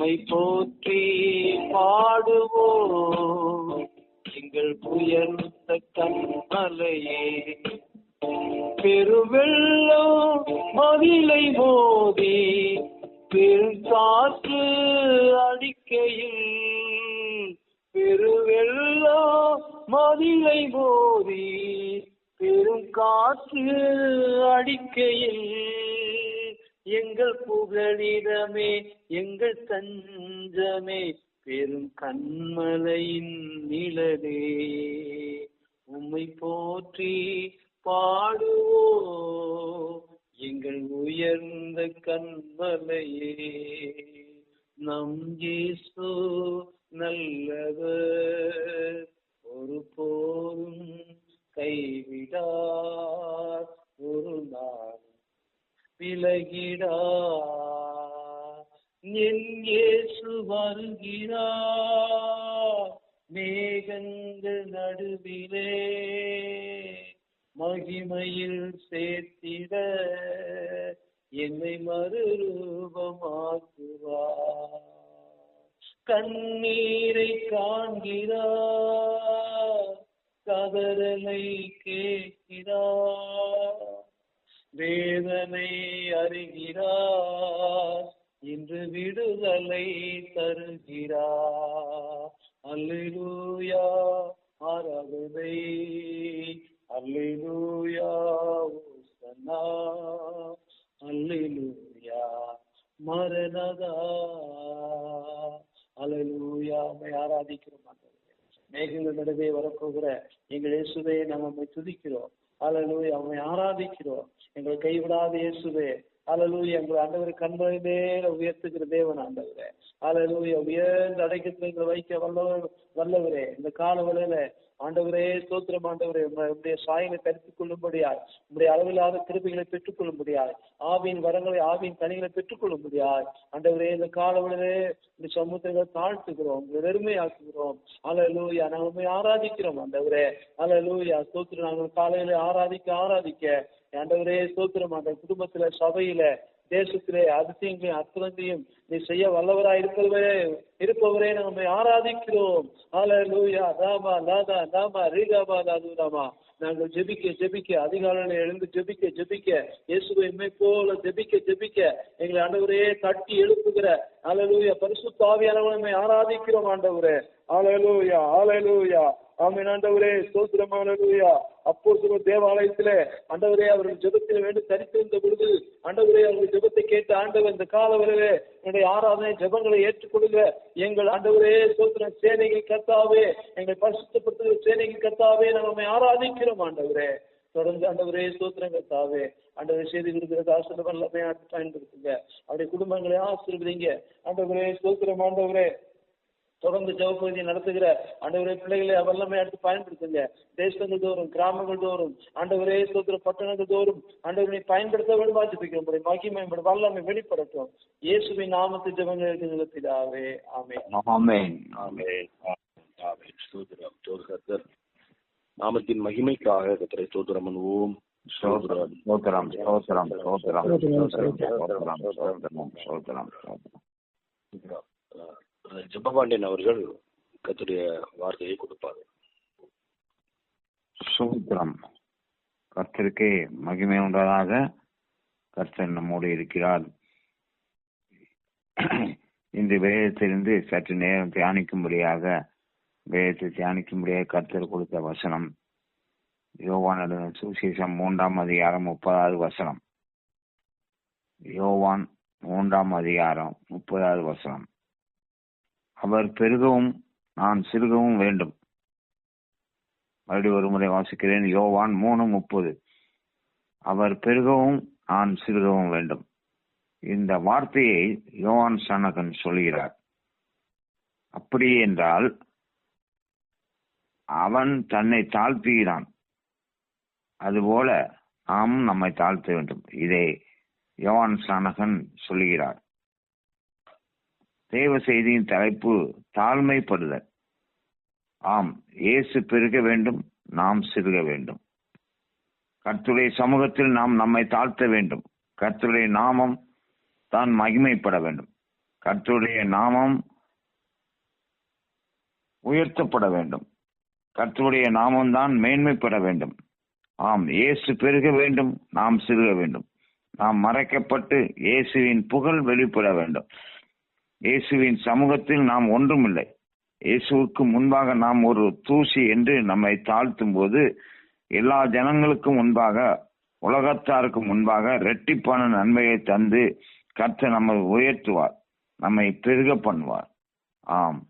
உம்மை போற்றி பாடுவோம். எங்கள் உயர்ந்த கண்மலையே பெருவெள்ளம் மதிலை மோதி பெருங்காற்று அடிக்கையில் பெருவெள்ளம் மதிலை மோதி பெருங்காற்று அடிக்கையில். எங்கள் புகழிடமே எங்கள் தஞ்சமே பெரும் கண்மலையின் நிழலே. உம்மை போற்றி பாடுவோ எங்கள் உயர்ந்த கண்மலையே. நம் இயேசு நல்லவர் ஒரு போரும் கைவிடார் ஒரு நாள் விலகிடா. என் இயேசு வருகிறார் மேகங்கள் நடுவிலே மகிமையில் சேர்த்திட என்னை மறுரூபமாக்குவார். கண்ணீரை காண்கிறார் கதறலை கேட்கிறார். வேதனை அறிகிறார். இன்று விடுதலை தருகிறார். அல்லூயா ஆராதனை. அல்லூயா ஓசனா மரணதா. அலலூயா உம்மை ஆராதிக்கிறோம் மேகங்கள் நடுவே வரப்போகிற எங்கள் இயேசுவை நாம் உம்மை துதிக்கிறோம். அல்லேலூயா உம்மை ஆராதிக்கிறோம். எங்களை கைவிடாத இயேசுவே. அல்லேலூயா எங்களை ஆண்டவர் கண்மணி மேல உயர்த்துகிற தேவன் ஆண்டவரே. அல்லேலூயா உயர்ந்த அடைக்கத்தில் எங்களை வைக்க வல்லவர் வல்லவரே. இந்த கால வேளையில ஆண்டவரே சோத்திரம் ஆண்டவரே. உம்மை- உம்முடைய சாயலை தரித்துக் கொள்ளும்படியாய் உம்முடைய அளவில்லாத திருப்பிகளை பெற்றுக் கொள்ளும்படியாய் ஆவியின் வரங்களை ஆவியின் கனிகளை பெற்றுக் கொள்ளும்படியாய் ஆண்டவரே இந்த காலவழிலே இந்த சமூகத்தை தாழ்த்துகிறோம் உங்களை வெறுமையாக்குகிறோம். அலலூயா நாங்கள் உண்மை ஆராதிக்கிறோம் ஆண்டவரே. அலலூயா சோத்திரம் நாங்கள் காலையில ஆராதிக்க ஆராதிக்க ஆண்டவரே சோத்திரம் அந்த குடும்பத்துல சபையில தேசத்திலே அதிசயங்களையும் அற்புதங்களையும் நீ செய்ய வல்லவரா இருப்பவரே இருப்பவரே நம்மை ஆராதிக்கிறோம். ஹalleluya ராமா லாதா நாமா ரீகாபா லாது ராமா. நாங்கள் ஜெபிக்க ஜெபிக்க அதிகாலையில எழுந்து ஜெபிக்க ஜெபிக்க. இயேசுவை போல ஜெபிக்க ஜெபிக்க. எங்களை ஆண்டவரே தட்டி எழுப்புகிற. ஹalleluya பரிசுத்த ஆவியானவரை ஆராதிக்கிறோம் ஆண்டவரே. ஆலலூயா ஆலலூயா ஆமீன் ஆண்டவரே ஸ்தோத்திரம் அப்போ அப்போ தேவாலயத்திலே ஆண்டவரே அவர்கள் ஜெபத்தில் வேண்டும் தரித்திருந்த பொழுது ஆண்டவரே அவர்கள் ஜெபத்தை கேட்டு ஆண்டவர் இந்த காலவரையிலே என்னுடைய ஆராதனை ஜெபங்களை ஏற்றுக்கொள்ளுங்க எங்கள் ஆண்டவரே சோத்திர சேனைகள் கத்தாவே எங்கள் பரிசுத்தப்படுத்துகிற சேனைகள் கத்தாவே நம்மை ஆராதிக்கிறோம் ஆண்டவரே. தொடர்ந்து ஆண்டவரே சோத்திரங்கள் கத்தாவே ஆண்டவரை செய்து கொடுக்கிற ஆசிரியர் எல்லாமே பயன்படுத்துங்க. அவருடைய குடும்பங்களை ஆசீர்வதிங்க. ஆண்டவரே சோத்திரம் ஆண்டவரே. தொடர்ந்து ஜெவப்பகுதியை நடத்துகிற ஆண்டவரே பிள்ளைகளை வல்லமை எடுத்து பயன்படுத்துங்க. தேசங்கள் தோறும் கிராமங்கள் தோறும் ஆண்டவரே சோத்திர பட்டணங்கள் தோறும் ஆண்டவரை பயன்படுத்த வேண்டும் வாசிப்பிக்கிறோம் உடைய மகிமை உடைய வல்லமை வெளிப்படட்டும். இயேசுவின் நாமத்து ஜெபங்கள் பிதாவே ஆமே ஆமென். ஆமென். ஆமென். ஸ்தோத்திரம். ஸ்தோத்திரம் கர்த்தர். நாமத்தின் மகிமைக்காக கத்தரை ஸ்தோத்திரம் ஸ்தோத்திரம். ஸ்தோத்திரம் ஸ்தோத்திரம் ஸ்தோத்திரம் ஸ்தோத்திரம் ஸ்தோத்திரம் ஸ்தோத்திரம் ஸ்தோத்திரம். அஹ் ஜெபபாண்டியன் அவர்கள் கத்துடைய வார்த்தையை கொடுப்பார். சூத்திரம். கர்த்தருக்கே மகிமை உண்டதாக கர்த்தர் நம்மோடு இருக்கிறார். இந்த வேதத்திலிருந்து சற்று நேரம் தியானிக்கும்படியாக வேதத்தை தியானிக்கும்படியாக கர்த்தர் கொடுத்த வசனம். யோவான் சுசேஷம் மூன்றாம் அதிகாரம் முப்பதாவது வசனம். யோவான் மூன்றாம் அதிகாரம் முப்பதாவது வசனம். அவர் பெருகவும் நான் சிறுகவும் வேண்டும். மறுபடி ஒரு முறை வாசிக்கிறேன். யோவான் மூணு முப்பது. அவர் பெருகவும் நான் சிறுகவும் வேண்டும். இந்த வார்த்தையை யோவான் சனகன் சொல்கிறார். அப்படி என்றால் அவன் தன்னை தாழ்த்துகிறான். அதுபோல நாம் நம்மை தாழ்த்த வேண்டும். இதை யோவான் சானகன் சொல்லுகிறார் தேவ செய்தியின் தலைப்பு தாழ்மைப்படுதல். ஆம் இயேசு பெருக வேண்டும் நாம் சிறுக வேண்டும். கர்த்தருடைய சமூகத்தில் நாம் நம்மை தாழ்த்த வேண்டும். கர்த்தருடைய நாமம் தான் மகிமைப்பட வேண்டும். கர்த்தருடைய நாமம் உயர்த்தப்பட வேண்டும். கர்த்தருடைய நாமம் தான் மேன்மைப்பட வேண்டும். ஆம் இயேசு பெருக வேண்டும் நாம் சிறுக வேண்டும். நாம் மறைக்கப்பட்டு இயேசுவின் புகழ் வெளிப்பட வேண்டும். இயேசுவின் சமூகத்தில் நாம் ஒன்றுமில்லை. இயேசுவுக்கு முன்பாக நாம் ஒரு தூசி என்று நம்மை தாழ்த்தும் போது எல்லா ஜனங்களுக்கும் முன்பாக உலகத்தாருக்கு முன்பாக ரெட்டிப்பான நன்மையை தந்து கர்த்தர் நம்மை உயர்த்துவார் நம்மை பெருக பண்ணுவார். ஆம்.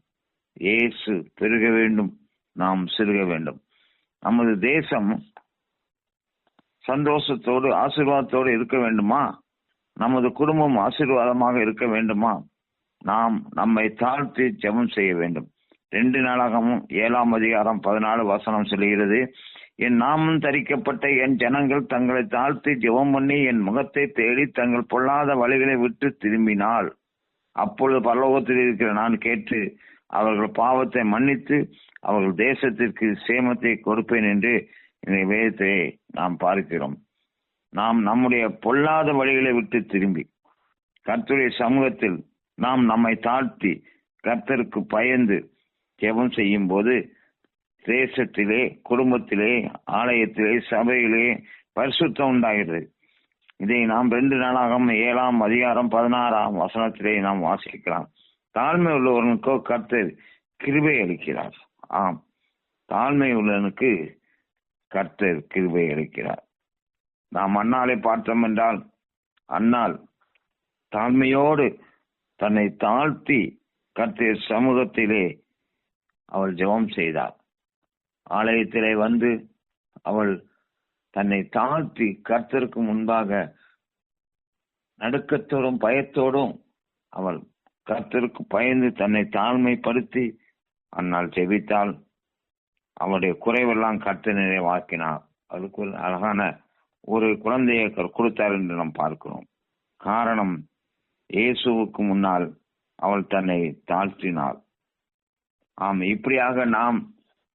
இயேசு பெருக வேண்டும் நாம் சிறுக வேண்டும். நமது தேசம் சந்தோஷத்தோடு ஆசீர்வாதத்தோடு இருக்க வேண்டுமா? நமது குடும்பம் ஆசீர்வாதமாக இருக்க வேண்டுமா? நாம் நம்மை தாழ்த்தி ஜெபம் செய்ய வேண்டும். ரெண்டு நாளாகவும் ஏழாம் அதிகாரம் பதினாலு வசனம் சொல்கிறது என் நாமம் தரிக்கப்பட்ட என் ஜனங்கள் தங்களை தாழ்த்தி ஜெபம் பண்ணி என் முகத்தை தேடி தங்கள் பொல்லாத வழிகளை விட்டு திரும்பினால் அப்பொழுது பரலோகத்தில் இருக்கிற நான் கேட்டு அவர்கள் பாவத்தை மன்னித்து அவர்கள் தேசத்திற்கு சேமத்தை கொடுப்பேன் என்று இந்த வேதத்தை நாம் பார்க்கிறோம். நாம் நம்முடைய பொல்லாத வழிகளை விட்டு திரும்பி கர்த்துடைய சமூகத்தில் நாம் நம்மை தாழ்த்தி கர்த்தருக்கு பயந்து ஜெபம் செய்யும் போது தேசத்திலே குடும்பத்திலே ஆலயத்திலே சபையிலே பரிசுத்தம் உண்டாகிறது. இதை நாம் ரெண்டு நாளாக ஏழாம் அதிகாரம் பதினாறாம் வசனத்திலே நாம் வாசிக்கலாம். தாழ்மை உள்ளவனுக்கோ கர்த்தர் கிருபை அளிக்கிறார். ஆம். தாழ்மை உள்ளவனுக்கு கர்த்தர் கிருபை அளிக்கிறார். நாம் அண்ணாலை பார்த்தோம் என்றால் அண்ணால் தாழ்மையோடு தன்னை தாழ்த்தி கர்த்தர் சமூகத்திலே அவள் ஜெபம் செய்தாள். ஆலயத்திலே வந்து அவள் தன்னை தாழ்த்தி கர்த்தருக்கு முன்பாக நடுக்கத்தோடும் பயத்தோடும் அவள் கர்த்தருக்கு பயந்து தன்னை தாழ்மைப்படுத்தி அன்னால் ஜெபித்தால் அவளுடைய குறைவெல்லாம் கர்த்தர் நிறைவாக்கினார். அதுக்கு ஒரு அழகான ஒரு குழந்தையை கொடுத்தார் என்று நாம் பார்க்கிறோம். காரணம் இயேசுவுக்கு முன்னால் அவள் தன்னை தாழ்த்தினாள். ஆம் இப்படியாக நாம்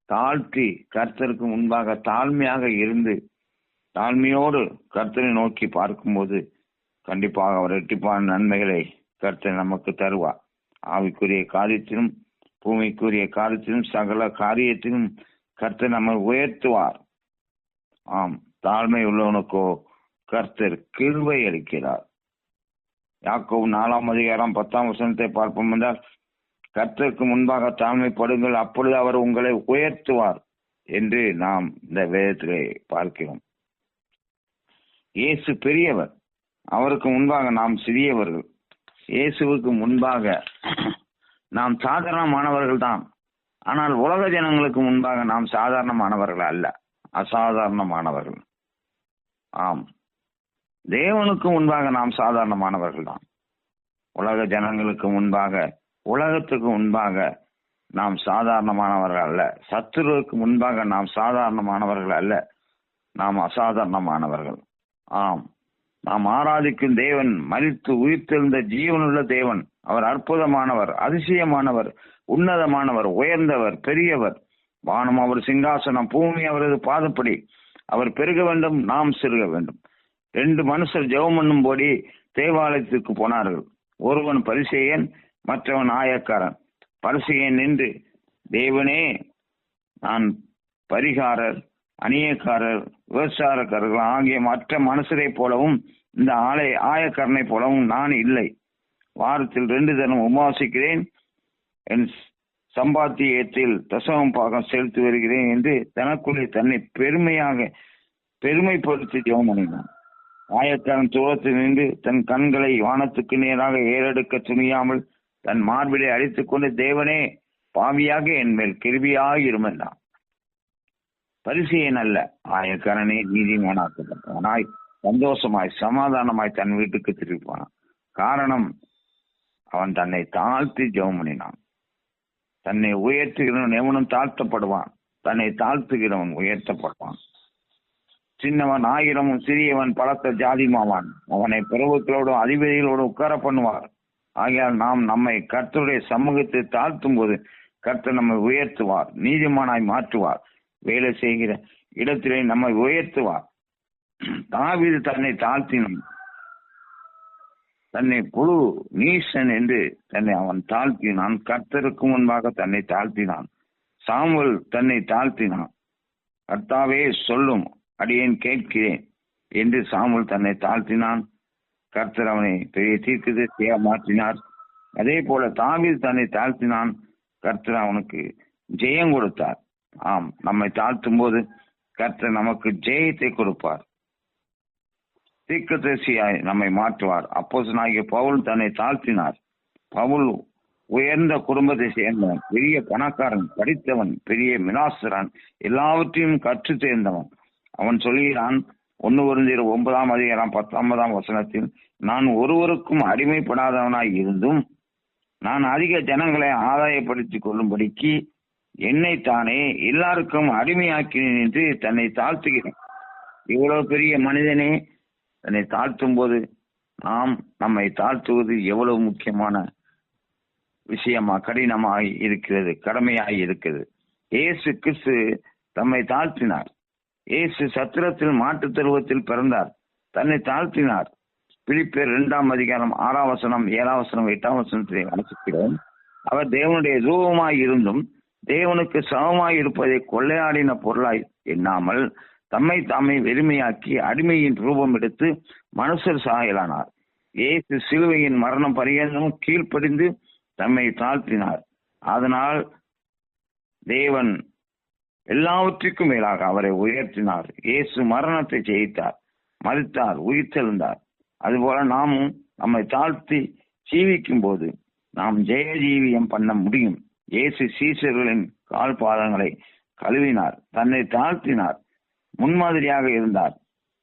தாழ்த்தி கர்த்தருக்கு முன்பாக தாழ்மையாக இருந்து தாழ்மையோடு கர்த்தரை நோக்கி பார்க்கும்போது கண்டிப்பாக அவர் எட்டிப்பான நன்மைகளை கர்த்தர் நமக்கு தருவார். ஆவிக்குரிய காரியத்திலும் பூமிக்குரிய காரியத்திலும் சகல காரியத்திலும் கர்த்தர் நம்மை உயர்த்துவார். ஆம் தாழ்மை உள்ளவனுக்கோ கர்த்தர் கிருவை அளிக்கிறார். யாக்கோவு நாலாம் அதிகாரம் பத்தாம் வசனத்தை பார்ப்போம் என்றால் கர்த்தருக்கு முன்பாக தாழ்மைப்படுங்கள் அப்பொழுது அவர் உங்களை உயர்த்துவார் என்று நாம் இந்த வேதத்திலே பார்க்கிறோம். இயேசு பெரியவர். அவருக்கு முன்பாக நாம் சிறியவர்கள். இயேசுவுக்கு முன்பாக நாம் சாதாரணமானவர்கள் தான். ஆனால் உலக ஜனங்களுக்கு முன்பாக நாம் சாதாரணமானவர்கள் அல்ல. அசாதாரணமானவர்கள். ஆம். தேவனுக்கு முன்பாக நாம் சாதாரணமானவர்கள் தான் உலக ஜனங்களுக்கு முன்பாக உலகத்துக்கு முன்பாக நாம் சாதாரணமானவர்கள் அல்ல. சத்துருவுக்கு முன்பாக நாம் சாதாரணமானவர்கள் அல்ல. நாம் அசாதாரணமானவர்கள். ஆம். நாம் ஆராதிக்கும் தேவன் மறித்து உயிர்த்தெழுந்த ஜீவனுள்ள தேவன். அவர் அற்புதமானவர் அதிசயமானவர் உன்னதமானவர் உயர்ந்தவர் பெரியவர். வானம் அவர் சிங்காசனம் பூமி அவரது பாதப்படி. அவர் பெருக வேண்டும் நாம் சிறுக வேண்டும். ரெண்டு மனுஷர் ஜெபம் பண்ணும்போடி தேவாலயத்திற்கு போனார்கள். ஒருவன் பரிசெயன் மற்றவன் ஆயக்காரன். பரிசெயன் நின்று தேவனே நான் பரிகாரர் அநியக்காரர் விபச்சாரக்காரர்கள் ஆகிய மற்ற மனுஷரை போலவும் இந்த ஆலய ஆயக்காரனை போலவும் நான் இல்லை. வாரத்தில் ரெண்டு தினம் உபாசிக்கிறேன் என் சம்பாத்தியத்தில் தசவம் பாகம் செலுத்தி வருகிறேன் என்று தனக்குள்ளே தன்னை பெருமையாக பெருமைப்படுத்தி ஜெபம் பண்ணினான். ஆயக்காரன் தூரத்தில் நின்று தன் கண்களை வானத்துக்கு நேராக ஏறெடுக்க துணியாமல் தன் மார்பிலை அடித்துக் கொண்டு தேவனே பாவியாக என் மேல் கிருபியாக இருமென்றான் பரிசையன் அல்ல. ஆயக்காரனே நீதிமானாக்கப்பட்டவனாய் சந்தோஷமாய் சமாதானமாய் தன் வீட்டுக்கு திருப்பான் காரணம் அவன் தன்னை தாழ்த்தி ஜெபம் பண்ணினான். தன்னை உயர்த்துகிறவன் எவனும் தாழ்த்தப்படுவான். தன்னை தாழ்த்துகிறவன் உயர்த்தப்படுவான். சின்னவன் ஆயிரமும் சிறியவன் பலத்த ஜாதிமாவான். அவனை பிரபுக்களோடும் அதிபதிகளோடும் உட்கார பண்ணுவார். ஆகையால் நாம் நம்மை கர்த்தருடைய சமூகத்தை தாழ்த்தும் போது கர்த்தர் நம்மை உயர்த்துவார் நீதிமானாய் மாற்றுவார். வேலை செய்கிற இடத்திலே நம்மை உயர்த்துவார். தாவிது தன்னை தாழ்த்தினான். தன்னை குழு நீசன் என்று தன்னை அவன் தாழ்த்தினான். கர்த்தருக்கு முன்பாக தன்னை தாழ்த்தினான். சாமுவல் தன்னை தாழ்த்தினான். கர்த்தாவே சொல்லும் அடியேன் கேட்கிறேன் என்று சாமுல் தன்னை தாழ்த்தினான். கர்த்தர் அவனை பெரிய தீர்க்கதரிசியாக மாற்றினார். அதே போல தாவீது தன்னை தாழ்த்தினான். கர்த்தர் அவனுக்கு ஜெயம் கொடுத்தார். ஆம் நம்மை தாழ்த்தும் போது கர்த்தர் நமக்கு ஜெயத்தை கொடுப்பார். தீர்க்கதரிசியாய் நம்மை மாற்றுவார். அப்போசனாகிய பவுல் தன்னை தாழ்த்தினார். பவுல் உயர்ந்த குடும்பத்தை சேர்ந்தவன் பெரிய பணக்காரன் படித்தவன் பெரிய மினாசுரன் எல்லாவற்றையும் கற்று தேர்ந்தவன். அவன் சொல்கிறான் ஒன்னு ஒருந்திர ஒன்பதாம் அதிகாரம் பத்தொன்பதாம் வசனத்தில் நான் ஒருவருக்கும் அடிமைப்படாதவனாய் இருந்தும் நான் அதிக ஜனங்களை ஆதாயப்படுத்திக் கொள்ளும்படிக்கு என்னை தானே எல்லாருக்கும் அடிமையாக்கினேன் என்று தன்னை தாழ்த்துகிறேன். இவ்வளவு பெரிய மனிதனே தன்னை தாழ்த்தும் போது நாம் நம்மை தாழ்த்துவது எவ்வளவு முக்கியமான விஷயமா கடினமாய் இருக்கிறது கடமையாய் இருக்கிறது. ஏசு கிறிஸ்து தம்மை தாழ்த்தினார். இயேசு சத்திரத்தில் மாட்டுத் தருவத்தில் பிறந்தார். தன்னை தாழ்த்தினார். பிலிப்பியர் இரண்டாம் அதிகாரம் ஆறாம் வசனம் ஏழாம் வசனம் எட்டாம் வசனத்தை வாசிக்கிறோம். அவர் தேவனுடைய ரூபமாய் இருந்தும் தேவனுக்கு சமமாய் இருப்பதை கொள்ளையாடின பொருளாய் எண்ணாமல் தம்மை தாமே வெறுமையாக்கி அடிமையின் ரூபம் எடுத்து மனுஷர் சாயலானார். இயேசு சிலுவையின் மரணம் பரியந்தம் கீழ்ப்படிந்து தம்மை தாழ்த்தினார். அதனால் தேவன் எல்லாவற்றிற்கும் மேலாக அவரை உயர்த்தினார். இயேசு மரணத்தை ஜெயித்தார். மறித்தார் உயிர்த்தெழுந்தார். அதுபோல நாமும் நம்மை தாழ்த்தி ஜீவிக்கும் போது நாம் ஜெய ஜீவியம் பண்ண முடியும். இயேசு சீசர்களின் கால் பாதங்களை கழுவினார். தன்னை தாழ்த்தினார். முன்மாதிரியாக இருந்தார்.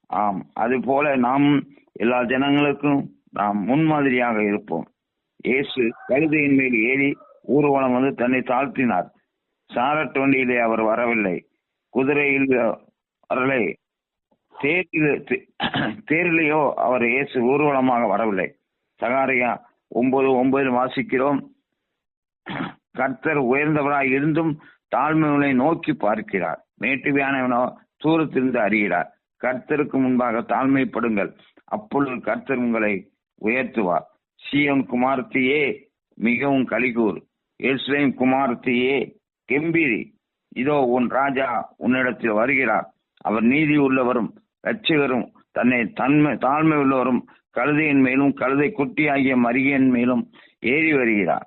ஆம். அதுபோல நாம் எல்லா ஜனங்களுக்கும் நாம் முன்மாதிரியாக இருப்போம். இயேசு கழுதையின் மேல் ஏறி ஊர்வலம் வந்து தன்னை தாழ்த்தினார். சாரத்தோண்டியிலே வண்டியிலே அவர் வரவில்லை. குதிரையில் வரலை தேரில் தேரிலேயோ அவர் இயேசு ஊர்வலமாக வரவில்லை. சகாரியா ஒன்பது ஒன்பதில் வாசிக்கிறோம். கர்த்தர் உயர்ந்தவராய் இருந்தும் தாழ்மைகளை நோக்கி பார்க்கிறார். மேட்டுவியானவனோ தூரத்திலிருந்து அறிகிறார். கர்த்தருக்கு முன்பாக தாழ்மைப்படுங்கள். அப்பொழுது கர்த்தர் உங்களை உயர்த்துவார். சீயோன் குமாரத்தையே மிகவும் கலிகூர். எருசலேம் குமாரத்தையே கெம்பீரி. இதோ உன் ராஜா உன்னிடத்தில் வருகிறார். அவர் நீதி உள்ளவரும் ரட்சகரும் தன்னை தன்மை தாழ்மை உள்ளவரும் கழுதையின் மேலும் கழுதை குட்டி ஆகிய மரிகையின் மேலும் ஏறி வருகிறார்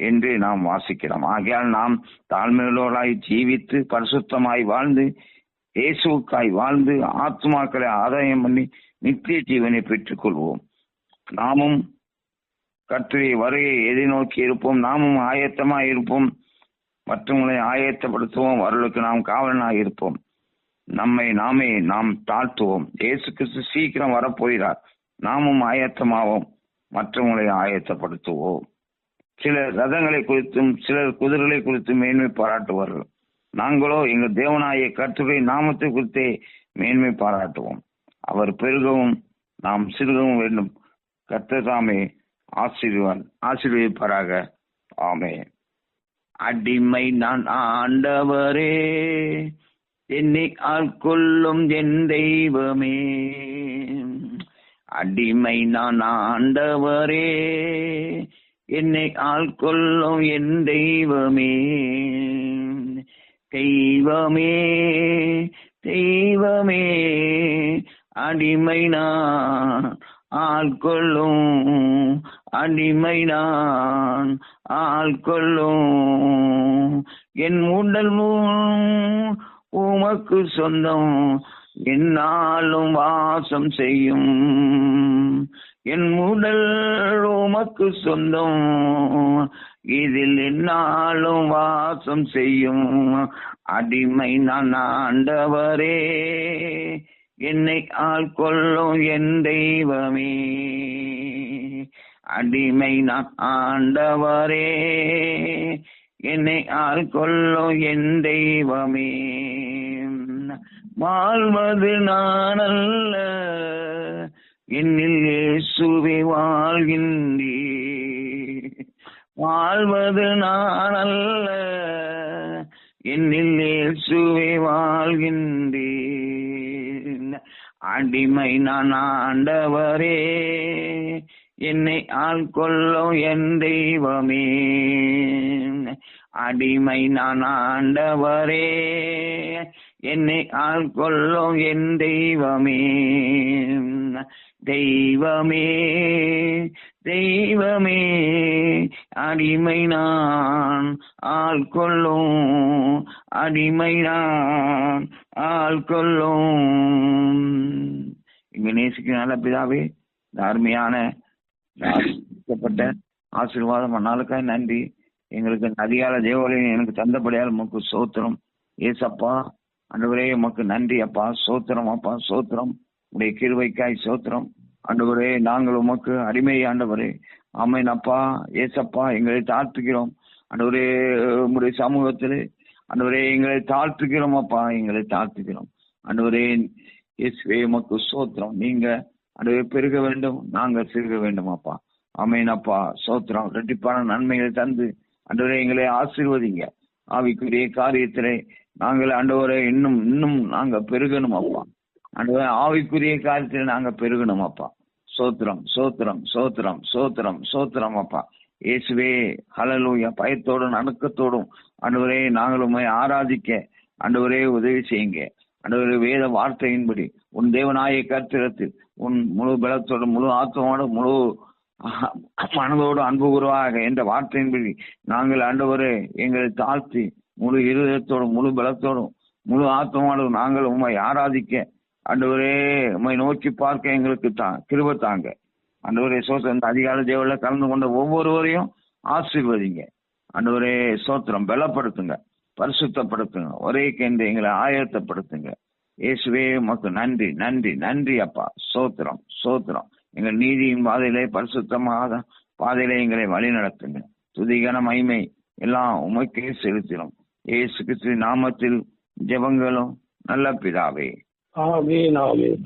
என்று நாம் வாசிக்கிறோம். ஆகையால் நாம் தாழ்மையுள்ளவராய் ஜீவித்து பரிசுத்தமாய் வாழ்ந்து இயேசுக்காய் வாழ்ந்து ஆத்மாக்களை ஆதாயம் பண்ணி நித்திய ஜீவனை பெற்றுக் கொள்வோம் நாமும் கற்றுரை வருகை எதிர்நோக்கி இருப்போம். நாமும் ஆயத்தமாய் இருப்போம். மற்றவங்களை ஆயத்தப்படுத்துவோம் அவர்களுக்கு நாம் காவலனாக இருப்போம். நம்மை நாமே நாம் தாழ்த்துவோம். இயேசு கிறிஸ்து சீக்கிரம் வரப்போகிறார். நாமும் ஆயத்தமாவோம். மற்றவங்களை ஆயத்தப்படுத்துவோம். சிலர் ரதங்களை குறித்தும் சிலர் குதிரைகளை குறித்தும் மேன்மை பாராட்டுவார்கள். நாங்களோ எங்கள் தேவனாய கர்த்தரை நாமத்தை குறித்தே மேன்மை பாராட்டுவோம். அவர் பெருகவும் நாம் சிறுகவும் வேண்டும். கர்த்தர் தாமே ஆசீர்வான் ஆசீர்வதிப்பாராக. ஆமே அடிமை நான் ஆண்டவரே. என்னை ஆட்கொள்ளும் என் தெய்வமே. அடிமை நான் ஆண்டவரே. என்னை ஆட்கொள்ளும் என் தெய்வமே. தெய்வமே தெய்வமே. அடிமை நான் ஆட்கொள்ளும் அடிமை நான் ஆட்கொள்ளும் என் உடல் உமக்கு சொந்தம் என்னாலும் வாசம் செய்யும். என் உடல் உமக்கு சொந்தம் இதில் என்னாலும் வாசம் செய்யும். அடிமை நான் ஆண்டவரே என்னை ஆள்கொள்ளும் என் தெய்வமே. அடிமை நான் ஆண்டவரே. என்னை ஆள் ஆள்கொள்ளும் என் தெய்வமே. வாழ்வது நான் அல்ல என்னில் இயேசுவே வாழ்கின்றே வாழ்வது நான் அல்ல என்னில் இயேசுவே வாழ்கின்றேன் அடிமை நான் ஆண்டவரே. என்னை ஆள்கொள்ளோ என் தெய்வமே. அடிமை நான் ஆண்டவரே என்னை ஆள்கொள்ளோ என் தெய்வமே. தெய்வமே தெய்வமே அடிமை நான் ஆள்கொள்ளும் அடிமை நான் ஆள்கொள்ளும் இங்க நேசிக்கிற நல்ல பிதாவே இந்த அருமையான ஆசீர்வதிக்கப்பட்ட ஆசீர்வாதம் நாளுக்காய் நன்றி. எங்களுக்கு இந்த அதிகால தேவாலயம் எனக்கு தந்தபடியால் உமக்கு சோத்திரம் ஏசப்பா அன்றுவரே உமக்கு நன்றி அப்பா. சோத்திரம் அப்பா. சோத்திரம் உடைய கிருவைக்காய் சோத்திரம் அன்றுவரே நாங்கள் உமக்கு அடிமை ஆண்டவரே. ஆமேன் அப்பா. ஏசப்பா எங்களை தாழ்த்துக்கிறோம் அன்றுவரே உங்களுடைய சமூகத்தில். அன்றுவரே எங்களை தாழ்த்துக்கிறோம் அப்பா. எங்களை தாழ்த்துக்கிறோம் அன்றுவரே இயேசுவே உமக்கு சோத்திரம் நீங்க ஆண்டவரே பெருக வேண்டும். நாங்கள் சிறுக வேண்டும் அப்பா. ஆமேன் அப்பா. சோத்திரம். ரெட்டிப்பான நன்மைகளை தந்து அன்றுவரை எங்களை ஆசீர்வதிங்க. ஆவிக்குரிய காரியத்திலே நாங்கள் அண்டவரை இன்னும் இன்னும் நாங்க பெருகணும் அப்பா. ஆண்டவரே ஆவிக்குரிய காரியத்தில் நாங்க பெருகணும் அப்பா. சோத்திரம் சோத்திரம் சோத்திரம் சோத்திரம் சோத்திரம் அப்பா. இயேசுவே ஹலலூயா பயத்தோடும் அணுக்கத்தோடும் அன்றுவரே நாங்கள் உண்மை ஆராதிக்க அன்றுவரே உதவி செய்யுங்க. அன்றுவரே வேத வார்த்தையின்படி உன் தேவனாய கருத்திரத்தில் உன் முழு பலத்தோடு முழு ஆத்மாவோடு முழு மனதோடு அன்பு உருவாக என்ற வார்த்தையின்படி நாங்கள் ஆண்டவரே எங்களை தாழ்த்தி முழு இருதயத்தோடும் முழு பலத்தோடும் முழு ஆத்மாவோடும் நாங்கள் உண்மை ஆராதிக்க ஆண்டவரே உண்மை நோக்கி பார்க்க எங்களுக்கு தா கிருப தாங்க. ஆண்டவரே சோத்திரம். இந்த அதிகார தேவையில் கலந்து கொண்ட ஒவ்வொருவரையும் ஆசீர்வதிங்க. ஆண்டவரே சோத்திரம். பலப்படுத்துங்க. பரிசுத்தப்படுத்துங்க. ஒரே கேந்து எங்களை ஆயத்தப்படுத்துங்க. இயேசுவே உமக்கு நன்றி நன்றி நன்றி அப்பா. சோத்திரம் சோத்திரம். எங்கள் நீதியின் பாதையிலே பரிசுத்தமாக பாதையிலே எங்களை வழி நடத்துங்க துதிகன மைமை எல்லாம் உமைக்கே செலுத்திடும் இயேசு கிறிஸ்து நாமத்தில் ஜெபங்களும் நல்ல பிதாவே. ஆமீன் ஆமீன்.